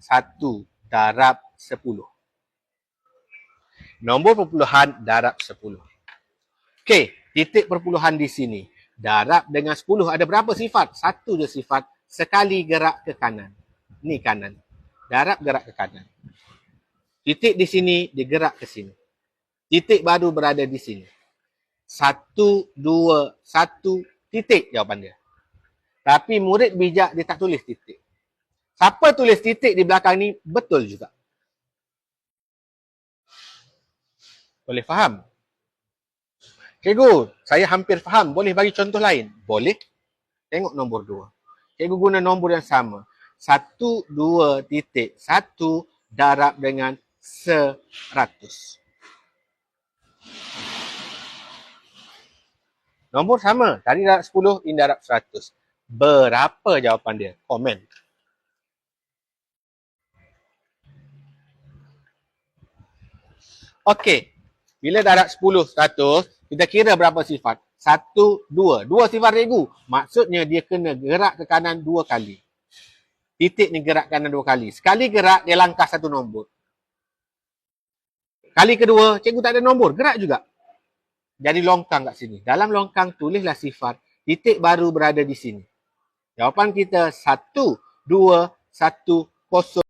satu darab sepuluh. Nombor perpuluhan darab sepuluh. Okey, titik perpuluhan di sini. Darab dengan sepuluh ada berapa sifat? Satu je sifat. Sekali gerak ke kanan. Ni kanan. Darab gerak ke kanan. Titik di sini digerak ke sini. Titik baru berada di sini. Satu, dua, satu, titik jawapan dia. Tapi murid bijak dia tak tulis titik. Siapa tulis titik di belakang ni betul juga. Boleh faham? Cikgu, saya hampir faham. Boleh bagi contoh lain? Boleh. Tengok nombor dua. Cikgu guna nombor yang sama. Satu, dua, titik. Satu darab dengan seratus. Nombor sama. Tadi darab sepuluh, ini darab seratus. Berapa jawapan dia? Komen. Okey. Bila darab 10, 100, kita kira berapa sifat? Satu, dua. Dua sifat regu. Maksudnya dia kena gerak ke kanan dua kali. Titik ni gerak kanan dua kali. Sekali gerak, dia langkah satu nombor. Kali kedua, cikgu tak ada nombor. Gerak juga. Jadi longkang kat sini. Dalam longkang, tulislah sifat. Titik baru berada di sini. Jawapan kita satu, dua, satu, kosong.